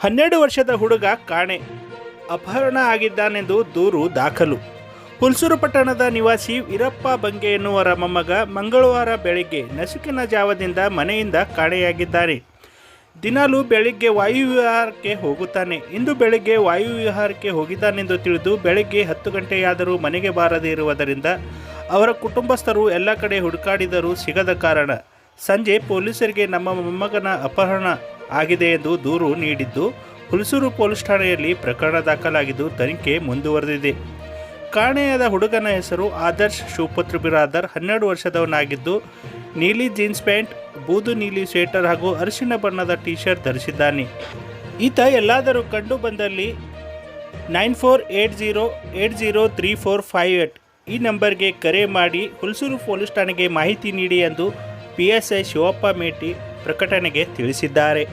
ಹನ್ನೆರಡು ವರ್ಷದ ಹುಡುಗ ಕಾಣೆ ಅಪಹರಣ ಆಗಿದ್ದಾನೆಂದು ದೂರು ದಾಖಲು. ಹುಲ್ಸೂರು ಪಟ್ಟಣದ ನಿವಾಸಿ ವೀರಪ್ಪ ಬಂಗೆ ಎನ್ನುವರ ಮೊಮ್ಮಗ ಮಂಗಳವಾರ ಬೆಳಿಗ್ಗೆ ನಸುಕಿನ ಜಾವದಿಂದ ಮನೆಯಿಂದ ಕಾಣೆಯಾಗಿದ್ದಾನೆ ದಿನಾಲೂ ಬೆಳಿಗ್ಗೆ ವಾಯುವಿಹಾರಕ್ಕೆ ಹೋಗುತ್ತಾನೆ. ಇಂದು ಬೆಳಿಗ್ಗೆ ವಾಯುವಿಹಾರಕ್ಕೆ ಹೋಗಿದ್ದಾನೆಂದು ತಿಳಿದು ಬೆಳಿಗ್ಗೆ ಹತ್ತು ಗಂಟೆಯಾದರೂ ಮನೆಗೆ ಬಾರದೇ ಇರುವುದರಿಂದ ಅವರ ಕುಟುಂಬಸ್ಥರು ಎಲ್ಲ ಕಡೆ ಹುಡುಕಾಡಿದರೂ ಸಿಗದ ಕಾರಣ ಸಂಜೆ ಪೊಲೀಸರಿಗೆ ನಮ್ಮ ಮೊಮ್ಮಗನ ಅಪಹರಣ ಆಗಿದೆ ಎಂದು ದೂರು ನೀಡಿದ್ದು, ಹುಲ್ಸೂರು ಪೊಲೀಸ್ ಠಾಣೆಯಲ್ಲಿ ಪ್ರಕರಣ ದಾಖಲಾಗಿದ್ದು ತನಿಖೆ ಮುಂದುವರೆದಿದೆ. ಕಾಣೆಯಾದ ಹುಡುಗನ ಹೆಸರು ಆದರ್ಶ್ ಶಿವಪುತ್ರ ಬಿರಾದರ್, ಹನ್ನೆರಡು ವರ್ಷದವನಾಗಿದ್ದು, ನೀಲಿ ಜೀನ್ಸ್ ಪ್ಯಾಂಟ್, ಬೂದು ನೀಲಿ ಸ್ವೇಟರ್ ಹಾಗೂ ಅರಿಶಿನ ಬಣ್ಣದ ಟಿ ಶರ್ಟ್ ಧರಿಸಿದ್ದಾನೆ. ಈತ ಎಲ್ಲಾದರೂ ಕಂಡು ಬಂದಲ್ಲಿ nine four eight zero eight zero three four five eight. ಈ ನಂಬರ್ಗೆ ಕರೆ ಮಾಡಿ ಹುಲ್ಸೂರು ಪೊಲೀಸ್ ಠಾಣೆಗೆ ಮಾಹಿತಿ ನೀಡಿ ಎಂದು P S I Shivappa Meti ಪ್ರಕಟಣೆಗೆ ತಿಳಿಸಿದ್ದಾರೆ.